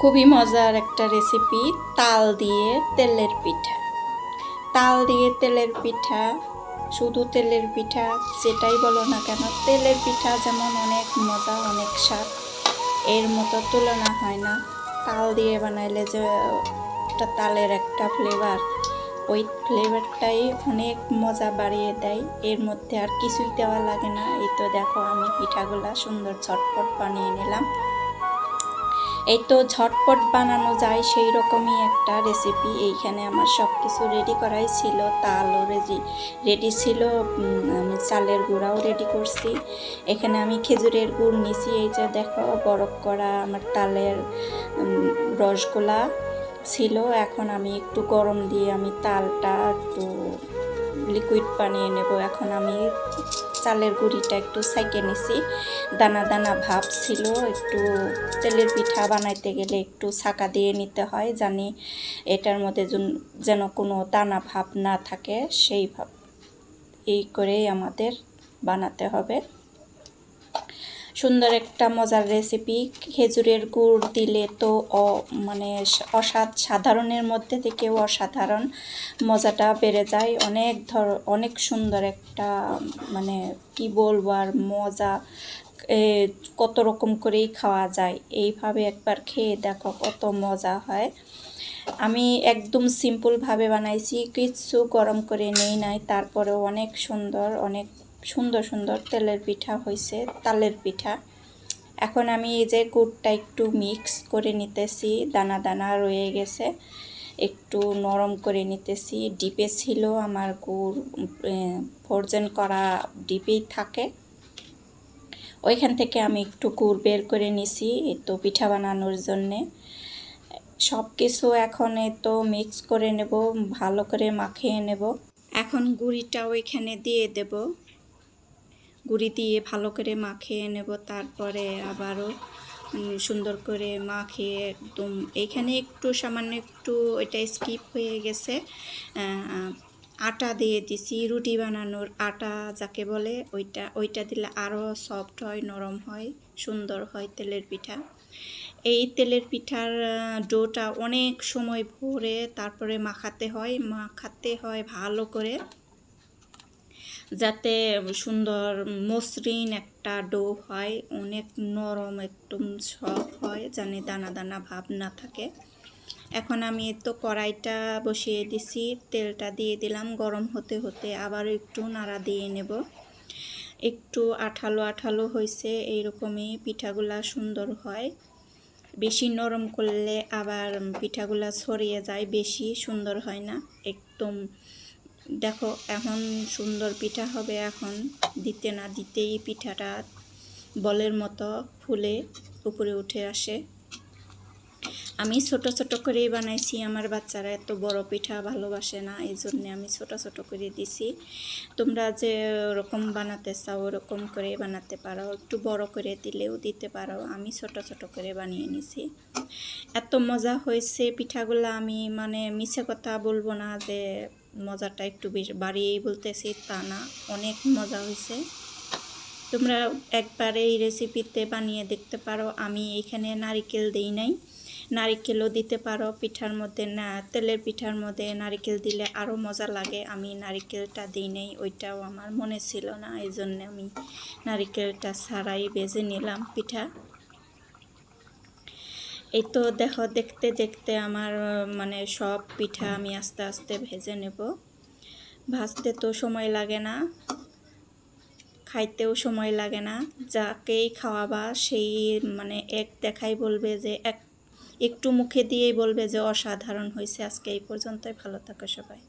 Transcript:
খুবই মজার একটা রেসিপি তাল দিয়ে তেলের পিঠা। তাল দিয়ে তেলের পিঠা, শুধু তেলের পিঠা যেটাই বলো না কেন, তেলের পিঠা যেমন অনেক মজা, অনেক স্বাদ, এর মতো তুলনা হয় না। তাল দিয়ে বানাইলে যে একটা তালের একটা ফ্লেভার ওই ফ্লেভারটাই অনেক মজা বাড়িয়ে দেয়। এর মধ্যে আর কিছুই দেওয়া লাগে না। এই তো দেখো আমি পিঠাগুলা সুন্দর ঝটপট বানিয়ে নিলাম। এই তো ঝটপট বানানো যায় সেই রকমই একটা রেসিপি এইখানে আমার সব কিছু রেডি করাই ছিল তালও রেডি রেডি ছিল আমি চালের গুঁড়াও রেডি করছি। এখানে আমি খেজুরের গুড় নিছি এই যে দেখো বরফ করা আমার তালের উম, রসগোল্লা ছিল। এখন আমি একটু গরম দিয়ে আমি তালটা একটু লিকুইড বানিয়ে নেব। এখন আমি চালের গুঁড়িটা একটু সাইকে নিছি। দানা দানা ভাব ছিল, একটু তেলের পিঠা বানাইতে গেলে একটু ছাকা দিয়ে নিতে হয়, জানি এটার মধ্যে যেন- কোনো দানা ভাব না থাকে, সেই ভাব, এই করেই আমাদের বানাতে হবে। সুন্দর একটা মজার রেসিপি খেজুরের গুড় দিলে তো অ মানে অসাধ, সাধারণের মধ্যে থেকেও অসাধারণ মজাটা বেড়ে যায়। অনেক ধর, অনেক সুন্দর একটা মানে কি বলব আর, মজা কত রকম করেই খাওয়া যায়। এইভাবে একবার খেয়ে দেখো কত মজা হয়। আমি একদম সিম্পলভাবে বানাইছি, কিচ্ছু গরম করে নেই নাই, তারপরেও অনেক সুন্দর, অনেক সুন্দর সুন্দর তেলের পিঠা হয়েছে তালের পিঠা। এখন আমি এই যে গুড়টা একটু মিক্স করে নিতেছি, দানা দানা রয়ে গেছে। একটু নরম করে নিতেছি, ডিপে ছিল আমার গুড় ফোরজেন করা ডিপেই থাকে। ওইখান থেকে আমি একটু গুড় বের করে নিছি তো পিঠা বানানোর জন্যে। সব কিছু এখন তো মিক্স করে নেব, ভালো করে মাখিয়ে নেব। এখন গুঁড়িটাও ওইখানে দিয়ে দেব। গুঁড়ি দিয়ে ভালো করে মাখিয়ে নেব, তারপরে আবারও সুন্দর করে মাখিয়ে একদম, এখানে একটু সামান্য একটু এটা স্কিপ হয়ে গেছে আটা দিয়ে দিছি, রুটি বানানোর আটা যাকে বলে, ওইটা ওইটা দিলে আরও সফট হয়, নরম হয়, সুন্দর হয় তেলের পিঠা। এই তেলের পিঠার ডোটা অনেক সময় ভরে তারপরে মাখাতে হয় মাখাতে হয় ভালো করে। যাতে সুন্দর মসৃণ একটা ডো হয়, অনেক নরম, একদম সফট হয় জানি দানা দানা ভাব না থাকে। এখন আমি তো কড়াইটা বসিয়ে দিছি, তেলটা দিয়ে দিলাম। গরম হতে হতে আবার একটু নাড়া দিয়ে নেব। একটু আঠালো আঠালো হয়েছে, এইরকমই পিঠাগুলা সুন্দর হয়। বেশি নরম করলে আবার পিঠাগুলা ছড়িয়ে যায়, বেশি সুন্দর হয় না। একদম দেখো, এখন সুন্দর পিঠা হবে এখন। দিতে না দিতেই পিঠাটা বলের মতো ফুলে উপরে উঠে আসে। আমি ছোট ছোট করেই বানাইছি, আমার বাচ্চারা এত বড় পিঠা ভালোবাসে না, এই জন্যে আমি ছোট ছোট করে দিছি। তোমরা যে ওরকম বানাতে চাও, ওরকম করে বানাতে পারো। একটু বড় করে দিলেও দিতে পারো, আমি ছোট ছোট করে বানিয়ে নিছি। এত মজা হয়েছে পিঠাগুলো, আমি মানে মিছে কথা বলব না যে মজাটা একটু বেশ বাড়িয়েই বলতেছি, তা না, অনেক মজা হয়েছে। তোমরা একবার এই রেসিপিতে বানিয়ে দেখতে পারো। আমি এখানে নারিকেল দিই নাই। নারিকেলও দিতে পারো, পিঠার মধ্যে না, তেলের পিঠার মধ্যে নারিকেল দিলে আরও মজা লাগে। আমি নারিকেলটা দিই নাই, ওইটাও আমার মনে ছিল না এই জন্য আমি নারিকেলটা ছাড়াই বেজে নিলাম পিঠা। এই তো দেখো, দেখতে দেখতে আমার মানে সব পিঠা আমি আস্তে আস্তে ভেজে নেব। ভাজতে তো সময় লাগে না, খাইতেও সময় লাগে না। যাকেই খাওয়াবা, সেই মানে এক দেখাই বলবে যে, এক, একটু মুখে দিয়েই বলবে যে, অসাধারণ হয়েছে আজকে এই পর্যন্তই, ভালো থাকো সবাই।